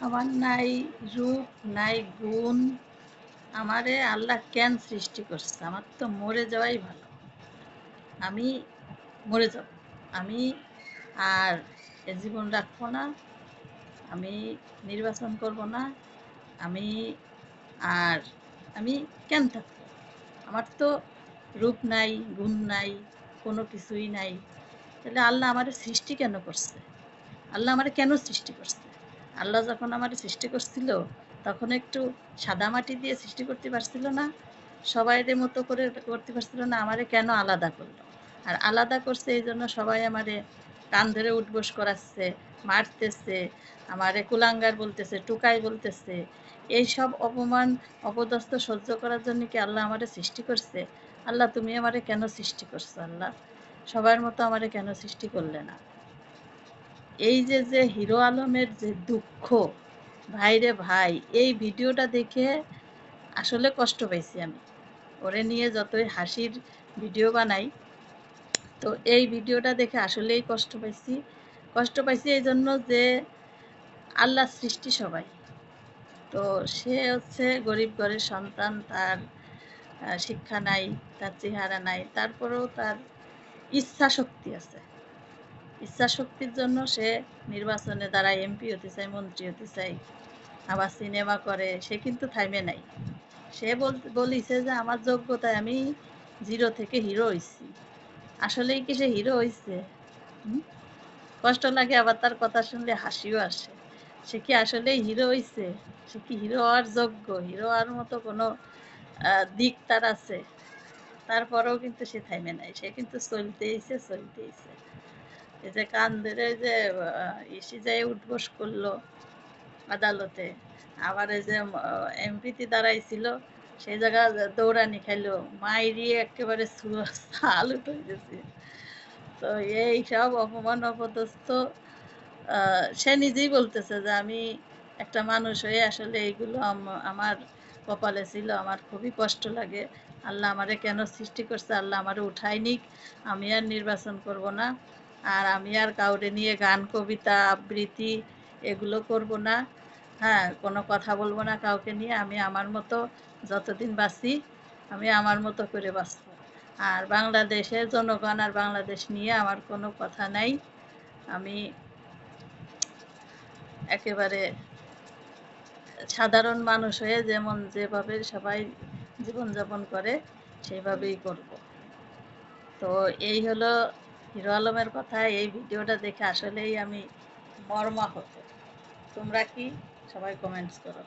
আমার নাই রূপ, নাই গুণ। আমারে আল্লাহ কেন সৃষ্টি করছে। আমার তো মরে যাওয়াই ভালো। আমি মরে যাব। আমি আর এ জীবন রাখব না। আমি নির্বাচন করব না। আমি আর আমি কেন থাকব? আমার তো রূপ নাই, গুণ নাই, কোনো কিছুই নাই। তাহলে আল্লাহ আমার সৃষ্টি কেন করছে? আল্লাহ আমার কেন সৃষ্টি করছে? আল্লাহ যখন আমার সৃষ্টি করছিল, তখন একটু সাদা মাটি দিয়ে সৃষ্টি করতে পারছিল না। সবাইদের মতো করে করতে পারছিল না, আমারে কেন আলাদা করল? আর আলাদা করছে এই জন্য সবাই আমারে কান ধরে উঠবোস করাচ্ছে, মারতেছে, আমারে কুলাঙ্গার বলতেছে, টুকাই বলতেছে। এই সব অপমান, অপদস্থ সহ্য করার জন্য কি আল্লাহ আমারে সৃষ্টি করছে? আল্লাহ, তুমি আমারে কেন সৃষ্টি করছ আল্লাহ? সবার মতো আমারে কেন সৃষ্টি করলে না? এই যে যে হিরো আলমের যে দুঃখ ভাইরে ভাই, এই ভিডিওটা দেখে আসলে কষ্ট পাইছি আমি। ওরে নিয়ে যতই হাসির ভিডিও বানাই, তো এই ভিডিওটা দেখে আসলেই কষ্ট পাইছি। কষ্ট পাইছি এই জন্য যে আল্লাহ সৃষ্টি সবাই। তো সে হচ্ছে গরিব ঘরের সন্তান, তার শিক্ষা নাই, তার চেহারা নাই, তারপরেও তার ইচ্ছা শক্তি আছে। ইচ্ছা শক্তির জন্য সে নির্বাচনে দ্বারা এমপি হতে চায়, মন্ত্রী হতে চায়, আবার সিনেমা করে, সে কিন্তু থাইমে নাই। সে বলিছে যে আমার যোগ্যতায় আমি জিরো থেকে হিরো হয়েছি আসলেই কি সে হিরো হয়েছে কষ্ট লাগে আবার তার কথা শুনলে হাসিও আসে। সে কি আসলেই হিরো হয়েছে সে কি হিরো হওয়ার যোগ্য? হিরো হওয়ার মতো কোনো দিক তার আছে। তারপরেও কিন্তু সে থাইমে নাই। সে কিন্তু চলতেইছে চলতেইছে। এই যে কান ধরে যে ইসি যায় উঠবোস করল আদালতে। আবার এই যে এমপিতে দাঁড়াইছিল, সেই জায়গা দৌড়ানি খাইলো। মাইরি একেবারে সাল উঠে গেছে। তো এই সব অপমান অপদস্থ সে নিজেই বলতেছে যে আমি একটা মানুষ হয়ে আসলে এইগুলো আমার কপালে ছিল, আমার খুবই কষ্ট লাগে। আল্লাহ আমারে কেন সৃষ্টি করছে? আল্লাহ আমারে উঠাই নিক। আমি আর নির্বাচন করব না। আর আমি আর কাউরে নিয়ে গান, কবিতা, আবৃত্তি এগুলো করব না। হ্যাঁ কোনো কথা বলব না কাউকে নিয়ে। আমি আমার মতো যতদিন বাঁচি, আমি আমার মতো করে বাঁচব। আর বাংলাদেশের জনগণ আর বাংলাদেশ নিয়ে আমার কোনো কথা নাই। আমি একেবারে সাধারণ মানুষ হয়ে যেমন যেভাবে সবাই জীবনযাপন করে, সেইভাবেই করব। তো এই হলো হিরো আলমের কথা এই ভিডিওটা দেখে আসলেই আমি মর্মাহত। তোমরা কি? সবাই কমেন্টস করো।